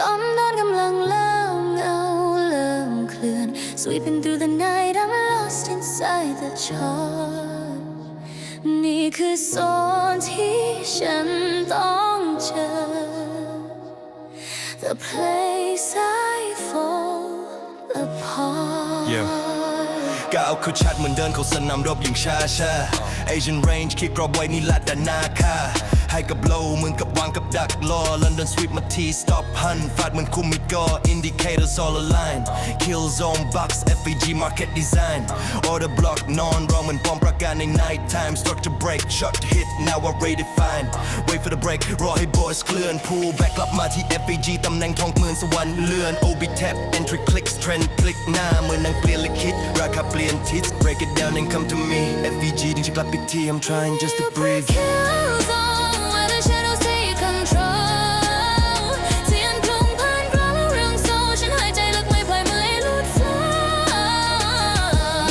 ลมโดนกำลังเริ่มเงาเริ่มเคลื่อน Sweeping through the night I'm lost inside the charm นี่คือโซนที่ฉันต้องเจอ The place I fall apart Yeah ก้าวคือชัดเหมือนเดินเขาสนามรบอย่างช้าช้า Asian range คิดกรอบไว้นี่ลัดดานาค่าให้กับโลเหมือนกับวางกับดักรอ London sweep มาที stop hunt ฟาดเหมือนคุมมิดกอ indicators all align kill zone box FEG market design order block นอนรอเหมือนปอมประกาศใน night time structure break shot hit now I redefine wait for the break รอให้ boys เคลื่อน pull back กลับมาที่ FEG ตำแหน่งทองหมื่นสวรรค์เลื่อน OB tap entry clicks trend พลิกหน้าเหมือนหนังเปลี่ยนลิขิตราคาเปลี่ยนทิศ break it down and come to me FEG ดึงจะกลับอีกที I'm trying just to breathe Kill zone where the shadows take control เทียนกลุ่มผ่านกล้องเรื่องโซฉันหายใจลึกไม่ปล่อยมือให้หลุดฟ้า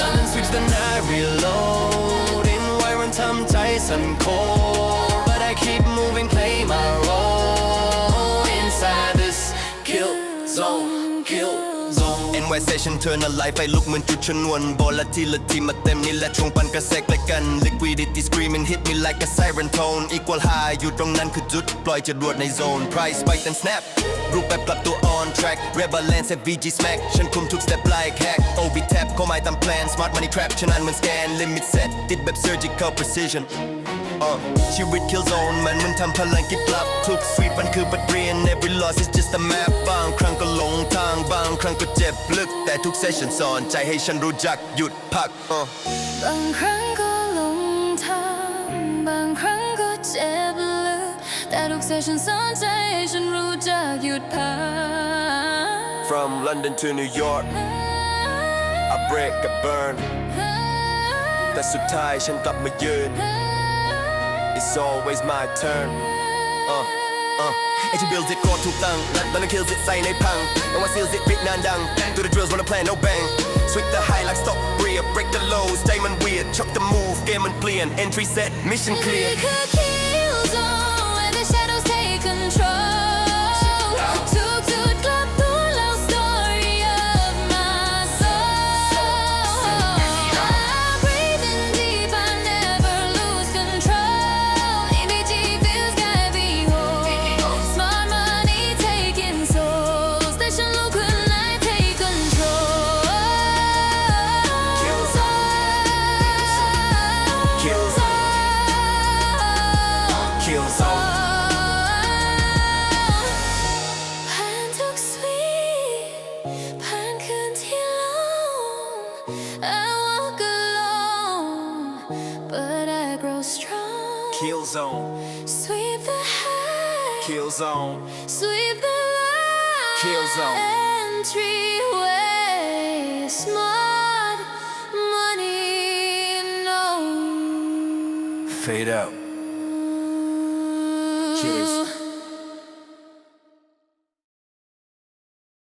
London sweeps the night reload in wire and ทำใจสั่นโค but I keep moving play my role inside this kill zone kill zone NY session turn a life ไฟลุกเหมือนจุดชนวน volatility มาเต็มนี่แหละช่วงปันกระแสกและกัน liquidity screaming hit me like a siren tone equal high อยู่ตรงนั้นคือจุด ปล่อยจรวดใน zone price spike and snap รูปแบบปรับตัว on track rebel lance VG smack ฉันคุมทุก step like hack OB tap เข้าไม้ตาม plan smart money trap ฉะนั้นเหมือน scan limit set ติดแบบ surgical precision ชีวิต kill zone มันมันทำพลังกิบกลับ ทุก sweep มันคือบทเรียน every loss is just a map บางครั้งก็หลงทางบางครั้งก็เจ็บลึก แต่ทุก session สอน ใจให้ฉันรู้จักหยุดพักบางครั้งก็หลงทางบางครั้งก็เจ็บลึก แต่ทุกเซสชั่นสอนใจให้ฉันรู้จักหยุดพัก from London to New York I break I burn แต่สุดท้ายฉันกลับมายืน It's always my turn อ่ะอ่ะไอ้ที่ build it ก็ถูกตั้งแล้วนั่น kills it ใส่ในพังแล้วว่า seals it ปิดนานดัง do the drills wanna plan no bang switch the high like stop rear break the lows ใจมัน weird chop the move เกมมันเปลี่ยน entry set mission นี่ clear Kill zone. Sweep the high kill zone. Sweep the line Kill zone. entryway smart money no fade out. Cheers.